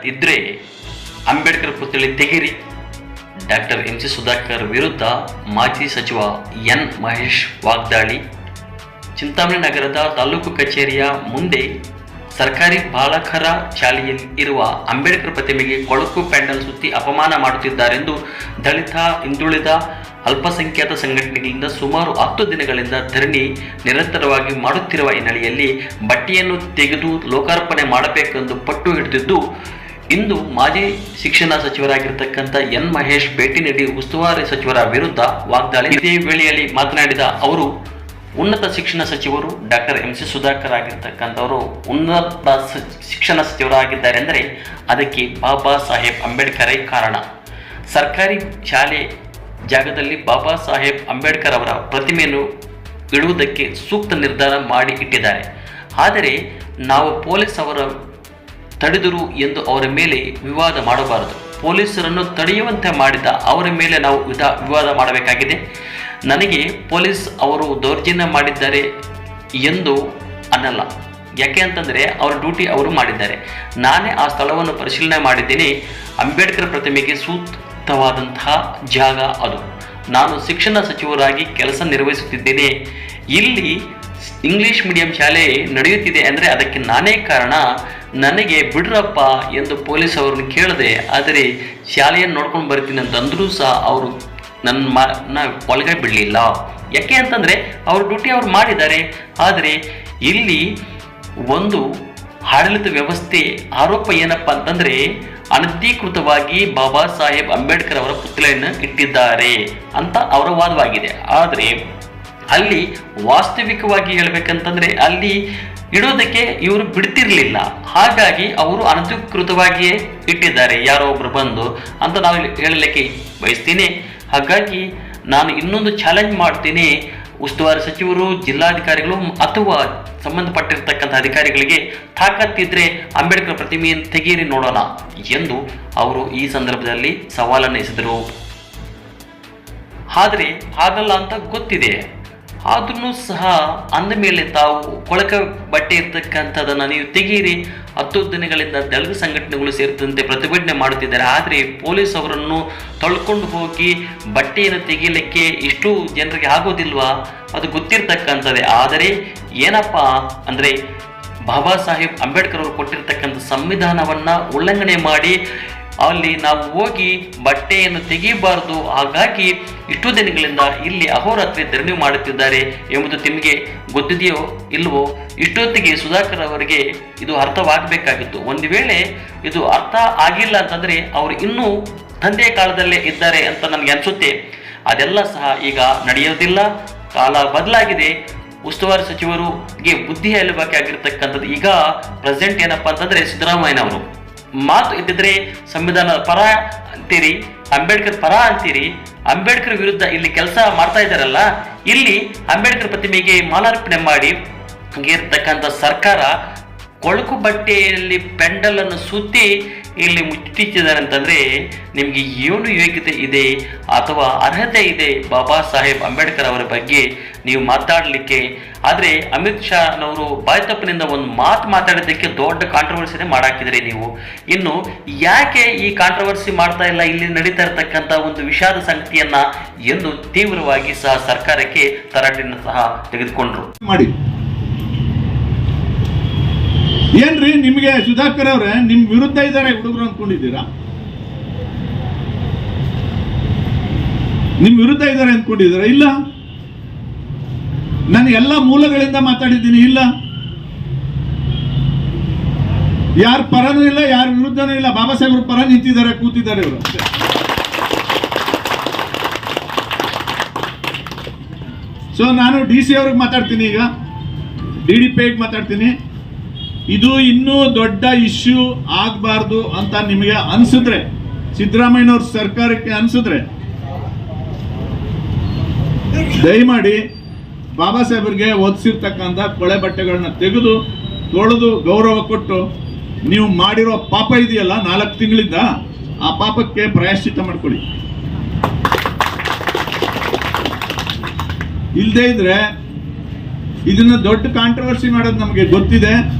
ತಾಕತ್ತಿದ್ರೆ ಅಂಬೇಡ್ಕರ್ ಪುತ್ಥಳಿ ತೆಗಿರಿ. ಡಾಕ್ಟರ್ ಎಂ ಸಿ ಸುಧಾಕರ್ ವಿರುದ್ಧ ಮಾಜಿ ಸಚಿವ ಎನ್ ಮಹೇಶ್ ವಾಗ್ದಾಳಿ. ಚಿಂತಾಮಣಿ ನಗರದ ತಾಲೂಕು ಕಚೇರಿಯ ಮುಂದೆ ಸರ್ಕಾರಿ ಬಾಲಕರ ಶಾಲೆಯಲ್ಲಿ ಇರುವ ಅಂಬೇಡ್ಕರ್ ಪ್ರತಿಮೆಗೆ ಕೊಳಕು ಪ್ಯಾಂಡಲ್ ಸುತ್ತಿ ಅಪಮಾನ ಮಾಡುತ್ತಿದ್ದಾರೆಂದು ದಲಿತ, ಹಿಂದುಳಿದ ಅಲ್ಪಸಂಖ್ಯಾತ ಸಂಘಟನೆಗಳಿಂದ ಸುಮಾರು ಹತ್ತು ದಿನಗಳಿಂದ ಧರಣಿ ನಿರಂತರವಾಗಿ ಮಾಡುತ್ತಿರುವ ಹಿನ್ನೆಲೆಯಲ್ಲಿ ಬಟ್ಟೆಯನ್ನು ತೆಗೆದು ಲೋಕಾರ್ಪಣೆ ಮಾಡಬೇಕೆಂದು ಪಟ್ಟು ಹಿಡಿದಿದ್ದು ಇಂದು ಮಾಜಿ ಶಿಕ್ಷಣ ಸಚಿವರಾಗಿರ್ತಕ್ಕಂಥ ಎನ್ ಮಹೇಶ್ ಭೇಟಿ ನೀಡಿ ಉಸ್ತುವಾರಿ ಸಚಿವರ ವಿರುದ್ಧ ವಾಗ್ದಾಳಿ. ಇದೇ ವೇಳೆಯಲ್ಲಿ ಮಾತನಾಡಿದ ಅವರು, ಉನ್ನತ ಶಿಕ್ಷಣ ಸಚಿವರು ಡಾಕ್ಟರ್ ಎಂ ಸಿ ಸುಧಾಕರ್ ಆಗಿರ್ತಕ್ಕಂಥವರು ಉನ್ನತ ಶಿಕ್ಷಣ ಸಚಿವರಾಗಿದ್ದಾರೆ ಅಂದರೆ ಅದಕ್ಕೆ ಬಾಬಾ ಸಾಹೇಬ್ ಅಂಬೇಡ್ಕರೇ ಕಾರಣ. ಸರ್ಕಾರಿ ಶಾಲೆ ಜಾಗದಲ್ಲಿ ಬಾಬಾ ಸಾಹೇಬ್ ಅಂಬೇಡ್ಕರ್ ಅವರ ಪ್ರತಿಮೆಯನ್ನು ಇಡುವುದಕ್ಕೆ ಸೂಕ್ತ ನಿರ್ಧಾರ ಮಾಡಿ ಇಟ್ಟಿದ್ದಾರೆ. ಆದರೆ, ನಾವು ಪೊಲೀಸ್ ಅವರ ತಡೆದರು ಎಂದು ಅವರ ಮೇಲೆ ವಿವಾದ ಮಾಡಬಾರದು. ಪೊಲೀಸರನ್ನು ತಡೆಯುವಂತೆ ಮಾಡಿದ ಅವರ ಮೇಲೆ ನಾವು ವಿಧ, ವಿವಾದ ಮಾಡಬೇಕಾಗಿದೆ. ನನಗೆ ಪೊಲೀಸ್ ಅವರು ದೌರ್ಜನ್ಯ ಮಾಡಿದ್ದಾರೆ ಎಂದು ಅನ್ನಲ್ಲ. ಯಾಕೆ ಅಂತಂದರೆ ಅವರ ಡ್ಯೂಟಿ ಅವರು ಮಾಡಿದ್ದಾರೆ. ನಾನೇ ಆ ಸ್ಥಳವನ್ನು ಪರಿಶೀಲನೆ ಮಾಡಿದ್ದೇನೆ. ಅಂಬೇಡ್ಕರ್ ಪ್ರತಿಮೆಗೆ ಸೂಕ್ತವಾದಂತಹ ಜಾಗ ಅದು. ನಾನು ಶಿಕ್ಷಣ ಸಚಿವರಾಗಿ ಕೆಲಸ ನಿರ್ವಹಿಸುತ್ತಿದ್ದೇನೆ. ಇಲ್ಲಿ ಇಂಗ್ಲಿಷ್ ಮೀಡಿಯಂ ಶಾಲೆ ನಡೆಯುತ್ತಿದೆ ಅಂದರೆ ಅದಕ್ಕೆ ನಾನೇ ಕಾರಣ, ನನಗೆ ಬಿಡ್ರಪ್ಪ ಎಂದು ಪೊಲೀಸ್ ಅವರನ್ನು ಕೇಳಿದೆ, ಆದರೆ ಶಾಲೆಯನ್ನು ನೋಡ್ಕೊಂಡು ಬರ್ತೀನಿ ಅಂತಂದರೂ ಸಹ ಅವರು ನನ್ನ ಮಾ ಒಳಗೆ ಬಿಡಲಿಲ್ಲ. ಯಾಕೆ ಅಂತಂದರೆ ಅವ್ರ ಡ್ಯೂಟಿ ಅವ್ರು ಮಾಡಿದ್ದಾರೆ, ಆದರೆ ಇಲ್ಲಿ ಒಂದು ಆಡಳಿತ ವ್ಯವಸ್ಥೆ ಆರೋಪ ಏನಪ್ಪ ಅಂತಂದರೆ ಅನಧಿಕೃತವಾಗಿ ಬಾಬಾ ಸಾಹೇಬ್ ಅಂಬೇಡ್ಕರ್ ಅವರ ಪುತ್ತಲೆಯನ್ನು ಇಟ್ಟಿದ್ದಾರೆ ಅಂತ ಅವರ ವಾದವಾಗಿದೆ. ಆದರೆ ಅಲ್ಲಿ ವಾಸ್ತವಿಕವಾಗಿ ಹೇಳ್ಬೇಕಂತಂದ್ರೆ ಅಲ್ಲಿ ಇಡೋದಕ್ಕೆ ಇವರು ಬಿಡ್ತಿರ್ಲಿಲ್ಲ. ಹಾಗಾಗಿ ಅವರು ಅನಧಿಕೃತವಾಗಿಯೇ ಇಟ್ಟಿದ್ದಾರೆ, ಯಾರೋ ಒಬ್ರು ಬಂದು ಅಂತ ನಾವು ಹೇಳಲಿಕ್ಕೆ ಬಯಸ್ತೀನಿ. ಹಾಗಾಗಿ ನಾನು ಇನ್ನೊಂದು ಚಾಲೆಂಜ್ ಮಾಡ್ತೀನಿ. ಉಸ್ತುವಾರಿ ಸಚಿವರು, ಜಿಲ್ಲಾಧಿಕಾರಿಗಳು ಅಥವಾ ಸಂಬಂಧಪಟ್ಟಿರ್ತಕ್ಕಂಥ ಅಧಿಕಾರಿಗಳಿಗೆ ತಾಕತ್ತಿದ್ರೆ ಅಂಬೇಡ್ಕರ್ ಪ್ರತಿಮೆಯನ್ನು ತೆಗೀರಿ ನೋಡೋಣ ಎಂದು ಅವರು ಈ ಸಂದರ್ಭದಲ್ಲಿ ಸವಾಲನ್ನು ಎಸೆದರು. ಆದರೆ ಹಾಗಲ್ಲ ಅಂತ ಗೊತ್ತಿದೆ. ಆದ್ರೂ ಸಹ ಅಂದ ಮೇಲೆ ತಾವು ಕೊಳಕ ಬಟ್ಟೆ ಇರ್ತಕ್ಕಂಥದ್ದನ್ನು ನೀವು ತೆಗೀರಿ ಹತ್ತು ದಿನಗಳಿಂದ ದಲಿತ ಸಂಘಟನೆಗಳು ಸೇರಿದಂತೆ ಪ್ರತಿಭಟನೆ ಮಾಡುತ್ತಿದ್ದಾರೆ. ಆದರೆ ಪೊಲೀಸ್ ಅವರನ್ನು ತಳ್ಕೊಂಡು ಹೋಗಿ ಬಟ್ಟೆಯನ್ನು ತೆಗೀಲಿಕ್ಕೆ ಇಷ್ಟು ಜನರಿಗೆ ಆಗೋದಿಲ್ವಾ? ಅದು ಗೊತ್ತಿರ್ತಕ್ಕಂಥದ್ದೇ. ಆದರೆ ಏನಪ್ಪ ಅಂದರೆ ಬಾಬಾ ಸಾಹೇಬ್ ಅಂಬೇಡ್ಕರ್ ಅವರು ಕೊಟ್ಟಿರ್ತಕ್ಕಂಥ ಸಂವಿಧಾನವನ್ನು ಉಲ್ಲಂಘನೆ ಮಾಡಿ ಅಲ್ಲಿ ನಾವು ಹೋಗಿ ಬಟ್ಟೆಯನ್ನು ತೆಗೆಯಬಾರದು ಹಾಗಾಗಿ ಇಷ್ಟು ದಿನಗಳಿಂದ ಇಲ್ಲಿ ಅಹೋರಾತ್ರಿ ಧರಣಿ ಮಾಡುತ್ತಿದ್ದಾರೆ ಎಂಬುದು ನಿಮಗೆ ಗೊತ್ತಿದೆಯೋ ಇಲ್ಲವೋ ಇಷ್ಟೊತ್ತಿಗೆ ಸುಧಾಕರ್ ಅವರಿಗೆ ಇದು ಅರ್ಥವಾಗಬೇಕಾಗಿತ್ತು. ಒಂದು ವೇಳೆ ಇದು ಅರ್ಥ ಆಗಿಲ್ಲ ಅಂತಂದರೆ ಅವರು ಇನ್ನೂ ತಂದೆಯ ಕಾಲದಲ್ಲೇ ಇದ್ದಾರೆ ಅಂತ ನನಗೆ ಅನಿಸುತ್ತೆ. ಅದೆಲ್ಲ ಸಹ ಈಗ ನಡೆಯೋದಿಲ್ಲ. ಕಾಲ ಬದಲಾಗಿದೆ. ಉಸ್ತುವಾರಿ ಸಚಿವರಿಗೆ ಬುದ್ಧಿ ಹೇಳಬೇಕಾಗಿರ್ತಕ್ಕಂಥದ್ದು ಈಗ ಪ್ರೆಸೆಂಟ್ ಏನಪ್ಪ ಅಂತಂದರೆ ಸಿದ್ದರಾಮಯ್ಯನವರು. ಮಾತು ಇದ್ದಿದ್ರೆ ಸಂವಿಧಾನದ ಪರ ಅಂತೀರಿ, ಅಂಬೇಡ್ಕರ್ ಪರ ಅಂತೀರಿ, ಅಂಬೇಡ್ಕರ್ ವಿರುದ್ಧ ಇಲ್ಲಿ ಕೆಲಸ ಮಾಡ್ತಾ ಇದ್ದಾರಲ್ಲ, ಇಲ್ಲಿ ಅಂಬೇಡ್ಕರ್ ಪ್ರತಿಮೆಗೆ ಮಾಲಾರ್ಪಣೆ ಮಾಡಿ ಇರ್ತಕ್ಕಂಥ ಸರ್ಕಾರ ಕೊಳಕು ಬಟ್ಟೆಯಲ್ಲಿ ಪೆಂಡಲನ್ನು ಸುತ್ತಿ ಇಲ್ಲಿ ಮುಚ್ಚಿಟ್ಟಿದ್ದಾರೆ ಅಂತಂದ್ರೆ ನಿಮಗೆ ಏನು ಯೋಗ್ಯತೆ ಇದೆ ಅಥವಾ ಅರ್ಹತೆ ಇದೆ ಬಾಬಾ ಸಾಹೇಬ್ ಅಂಬೇಡ್ಕರ್ ಅವರ ಬಗ್ಗೆ ನೀವು ಮಾತಾಡಲಿಕ್ಕೆ? ಆದರೆ ಅಮಿತ್ ಶಾನವರು ಬಾಯ್ತಪ್ಪನಿಂದ ಒಂದು ಮಾತು ಮಾತಾಡೋದಕ್ಕೆ ದೊಡ್ಡ ಕಾಂಟ್ರವರ್ಸಿನೇ ಮಾಡಾಕಿದ್ರಿ ನೀವು. ಇನ್ನು ಯಾಕೆ ಈ ಕಾಂಟ್ರವರ್ಸಿ ಮಾಡ್ತಾ ಇಲ್ಲ? ಇಲ್ಲಿ ನಡೀತಾ ಇರತಕ್ಕಂಥ ಒಂದು ವಿಷಾದ ಸಂಗತಿಯನ್ನ ಎಂದು ತೀವ್ರವಾಗಿ ಸಹ ಸರ್ಕಾರಕ್ಕೆ ತರಾಟೆಯನ್ನು ಸಹ ತೆಗೆದುಕೊಂಡ್ರು. ಮಾಡಿ. ಏನ್ರಿ, ನಿಮಗೆ ಸುಧಾಕರ್ ಅವ್ರೆ, ನಿಮ್ ವಿರುದ್ಧ ಇದ್ದಾರೆ ಹುಡುಗರು ಅಂದ್ಕೊಂಡಿದ್ದೀರಾ? ನಿಮ್ ವಿರುದ್ಧ ಇದ್ದಾರೆ ಅಂದ್ಕೊಂಡಿದ್ದೀರಾ? ಇಲ್ಲ. ನಾನು ಎಲ್ಲ ಮೂಲಗಳಿಂದ ಮಾತಾಡಿದ್ದೀನಿ, ಇಲ್ಲ. ಯಾರ ಪರನೂ ಇಲ್ಲ, ಯಾರ ವಿರುದ್ಧನೂ ಇಲ್ಲ. ಬಾಬಾ ಸಾಹೇಬ್ರ ಪರ ನಿಂತಿದ್ದಾರೆ, ಕೂತಿದ್ದಾರೆ ಇವರು ಸೊ ನಾನು ಡಿ ಸಿ ಅವ್ರಿಗೆ ಮಾತಾಡ್ತೀನಿ ಈಗ. ಡಿ ಡಿ ಪಿ ಮಾತಾಡ್ತೀನಿ. ಇದು ಇನ್ನೂ ದೊಡ್ಡ ಇಶ್ಯೂ ಆಗಬಾರ್ದು ಅಂತ ನಿಮಗೆ ಅನಿಸಿದ್ರೆ, ಸಿದ್ದರಾಮಯ್ಯನವ್ರ ಸರ್ಕಾರಕ್ಕೆ ಅನಿಸಿದ್ರೆ, ದಯಮಾಡಿ ಬಾಬಾ ಸಾಹೇಬ್ರಿಗೆ ಓದಿಸಿರ್ತಕ್ಕಂಥ ಕೊಳೆ ಬಟ್ಟೆಗಳನ್ನ ತೆಗೆದು ತೊಳೆದು ಗೌರವ ಕೊಟ್ಟು, ನೀವು ಮಾಡಿರೋ ಪಾಪ ಇದೆಯಲ್ಲ ನಾಲ್ಕು ತಿಂಗಳಿಂದ, ಆ ಪಾಪಕ್ಕೆ ಪ್ರಾಯಶ್ಚಿತ ಮಾಡ್ಕೊಳ್ಳಿ. ಇಲ್ಲದೆ ಇದ್ರೆ ಇದನ್ನ ದೊಡ್ಡ ಕಾಂಟ್ರವರ್ಸಿ ಮಾಡೋದು ನಮಗೆ ಗೊತ್ತಿದೆ.